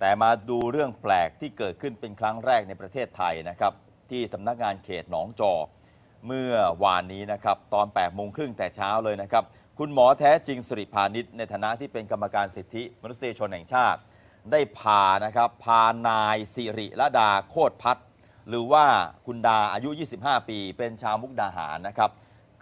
แต่มาดูเรื่องแปลกที่เกิดขึ้นเป็นครั้งแรกในประเทศไทยนะครับ ที่สำนักงานเขตหนองจอกเมื่อวานนี้นะครับ ตอน8โมงครึ่งแต่เช้าเลยนะครับ คุณหมอแท้จริงสิริพานิชในฐานะที่เป็นกรรมการสิทธิมนุษยชนแห่งชาติ ได้พานะครับพานายสิริละดาโคตรพัฒน์หรือว่าคุณดาอายุ 25 ปี เป็นชาวมุกดาหารนะครับ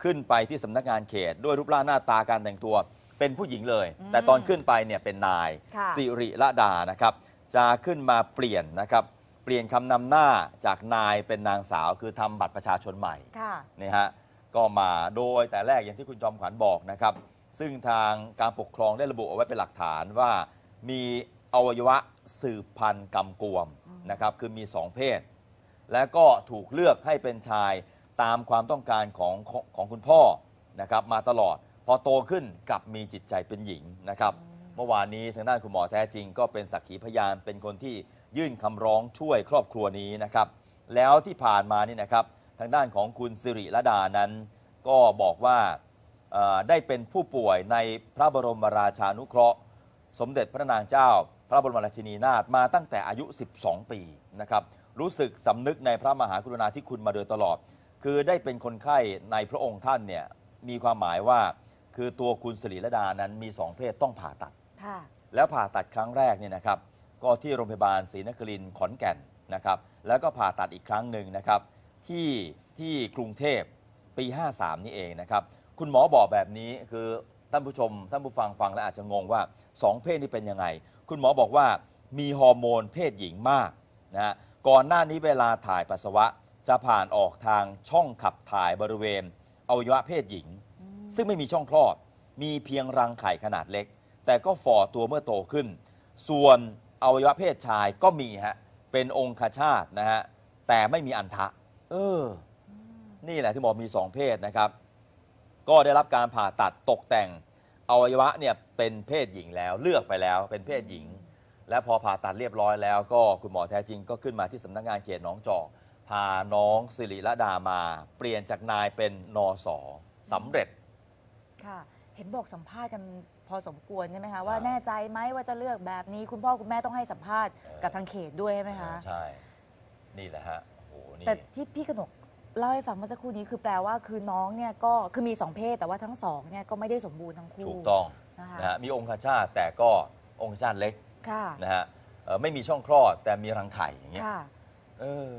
ขึ้นไปที่สำนักงานเขตด้วยรูปร่างหน้าตาการแต่งตัว เป็นผู้หญิงเลย อืมแต่ตอนขึ้นไปเนี่ยเป็นนายค่ะ สิริละดานะครับ จะขึ้นมาเปลี่ยนนะครับ เปลี่ยนคำนำหน้าจากนายเป็นนางสาวคือทำบัตรประชาชนใหม่ ค่ะ นี่ฮะก็มาโดยแต่แรกอย่างที่คุณจอมขวัญบอกนะครับ ซึ่งทางการปกครองได้ระบุเอาไว้เป็นหลักฐานว่า มีอวัยวะสืบพันธุ์กำกวมอืม นะครับคือมีสองเพศ และก็ถูกเลือกให้เป็นชายตามความต้องการของของของคุณพ่อนะครับมาตลอด พอโตขึ้นกลับมีจิตใจเป็นหญิงนะครับ เมื่อวานนี้ทางด้านคุณหมอแท้จริง ก็เป็นสักขีพยานเป็นคนที่ยื่นคำร้องช่วยครอบครัวนี้นะครับ แล้วที่ผ่านมานี่นะครับ ทางด้านของคุณสิริละดานั้น ก็บอกว่าเอ่อได้เป็นผู้ป่วยในพระบรมราชานุเคราะห์ สมเด็จพระนางเจ้า พระบรมราชินีนาถมาตั้งแต่อายุ 12 ปีนะครับ รู้สึกสำนึกในพระมหากรุณาธิคุณมาโดยตลอด คือได้เป็นคนไข้ในพระองค์ท่านเนี่ยมีความหมายว่า คือตัวคุณสิริละดานั้นมีสองเพศต้องผ่าตัด ค่ะ แล้วผ่าตัดครั้งแรกเนี่ยนะครับก็ที่โรงพยาบาลศรีนครินทร์ขอนแก่นนะครับแล้วก็ผ่าตัดอีกครั้งหนึ่งนะครับที่ที่กรุงเทพปี 53 นี่เองนะครับคุณหมอบอกแบบนี้คือท่านผู้ชมท่านผู้ฟังฟังแล้วอาจจะงงว่าสองเพศนี่เป็นยังไง คุณหมอบอกว่ามีฮอร์โมนเพศหญิงมากนะฮะก่อนหน้านี้เวลาถ่ายปัสสาวะจะผ่านออกทางช่องขับถ่ายบริเวณอวัยวะเพศหญิงอืม ซึ่งไม่มีช่องคลอด มีเพียงรังไข่ขนาดเล็ก แต่ก็ฝ่อตัวเมื่อโตขึ้น ส่วนอวัยวะเพศชายก็มีฮะเป็นองคชาตนะฮะแต่ไม่มีอันทะ เออ นี่แหละที่บอกมีสองเพศนะครับ ก็ได้รับการผ่าตัดตกแต่งอวัยวะเนี่ยเป็นเพศหญิงแล้วเลือกไปแล้วเป็นเพศหญิง และพอผ่าตัดเรียบร้อยแล้ว ก็คุณหมอแท้จริงก็ขึ้นมาที่สำนักงานเขตหนองจอกพาน้องสิริละดามา เปลี่ยนจากนายเป็นนอสอสำเร็จ ค่ะ เห็นบอกสัมภาษณ์กันพอสมควรใช่ไหมคะใช่ว่าแน่ใจไหมว่าจะเลือกแบบนี้ คุณพ่อคุณแม่ต้องให้สัมภาษณ์เออกับทางเขตด้วยใช่ไหมคะ ใช่ นี่แหละฮะโอ้โหนี่แต่ที่พี่กนกเล่าให้ฟังเมื่อสักครู่นี้คือแปลว่าคือน้องเนี่ยก็คือมีสองเพศแต่ว่าทั้งสองเนี่ยก็ไม่ได้สมบูรณ์ทั้งคู่ถูกต้องนะคะนะฮะมีองคชาตแต่ก็องคชาตเล็กค่ะนะฮะเอ่อไม่มีช่องคลอดแต่มีรังไข่อย่างเงี้ยค่ะ เออ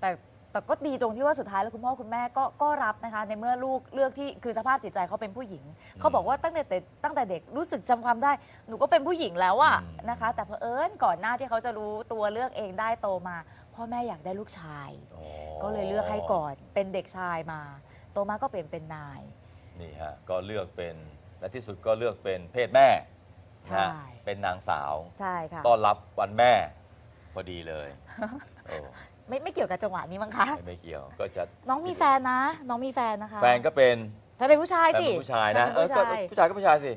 แต่ แต่ก็ดีตรงที่ว่าสุดท้ายแล้วคุณพ่อคุณแม่ก็ก็รับนะคะ ในเมื่อลูกเลือกที่คือสภาพจิตใจเขาเป็นผู้หญิง เขาบอกว่าตั้งแต่เด็กตั้งแต่เด็กรู้สึกจำความได้ หนูก็เป็นผู้หญิงแล้วอะอืม นะคะ แต่เผอิญก่อนหน้าที่เขาจะรู้ตัวเลือกเองได้โตมา พ่อแม่อยากได้ลูกชาย อ๋อก็เลยเลือกให้ก่อนเป็นเด็กชายมา โตมาก็เปลี่ยนเป็นนาย นี่ฮะก็เลือกเป็นและที่สุดก็เลือกเป็นเพศแม่นะฮะใช่ เป็นนางสาว ใช่ค่ะ ต้อนรับวันแม่พอดีเลยโอ้ ไม่ไม่เกี่ยวกับจังหวะนี้มั้งคะไม่ไม่เกี่ยวก็จะน้องมีแฟนนะ น้องมีแฟนนะคะแฟนก็เป็นแฟนเป็นผู้ชายแฟนสิเป็นผู้ชายนะแฟเออเป็นก็ผู้ชายผู้ชายก็ผู้ชายสิ